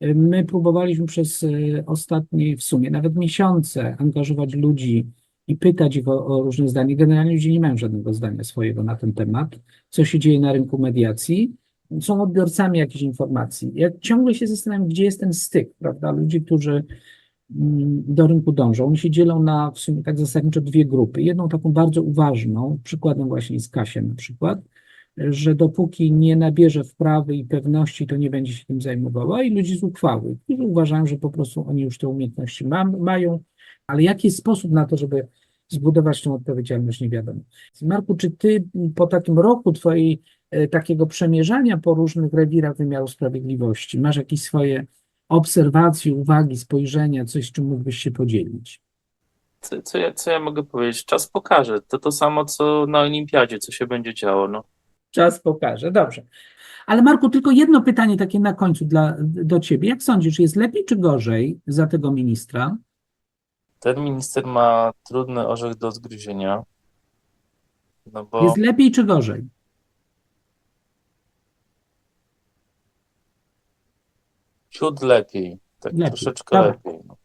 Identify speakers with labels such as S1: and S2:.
S1: My próbowaliśmy przez e, ostatnie w sumie nawet miesiące angażować ludzi i pytać ich o, o różne zdania. Generalnie ludzie nie mają żadnego zdania swojego na ten temat, co się dzieje na rynku mediacji. Są odbiorcami jakichś informacji. Ja ciągle się zastanawiam, gdzie jest ten styk, prawda? Ludzie, którzy mm, do rynku dążą. Oni się dzielą na w sumie tak zasadniczo dwie grupy. Jedną taką bardzo uważną, przykładem właśnie jest Kasia na przykład, że dopóki nie nabierze wprawy i pewności, to nie będzie się tym zajmowała i ludzi z uchwały, uważają, że po prostu oni już te umiejętności ma, mają, ale jaki jest sposób na to, żeby zbudować tą odpowiedzialność, nie wiadomo. Marku, czy ty po takim roku twojej e, takiego przemierzania po różnych rewirach wymiaru sprawiedliwości, masz jakieś swoje obserwacje, uwagi, spojrzenia, coś, czym mógłbyś się podzielić?
S2: Co, co, ja, co ja mogę powiedzieć? Czas pokaże. To to samo, co na olimpiadzie, co się będzie działo. No.
S1: Czas pokaże. Dobrze. Ale Marku, tylko jedno pytanie takie na końcu dla, do ciebie. Jak sądzisz, jest lepiej czy gorzej za tego ministra?
S2: Ten minister ma trudny orzech do zgryzienia. No bo
S1: Jest lepiej czy gorzej?
S2: ciut lepiej. Tak
S1: Lepiej.
S2: troszeczkę
S1: Dobra.
S2: lepiej. No.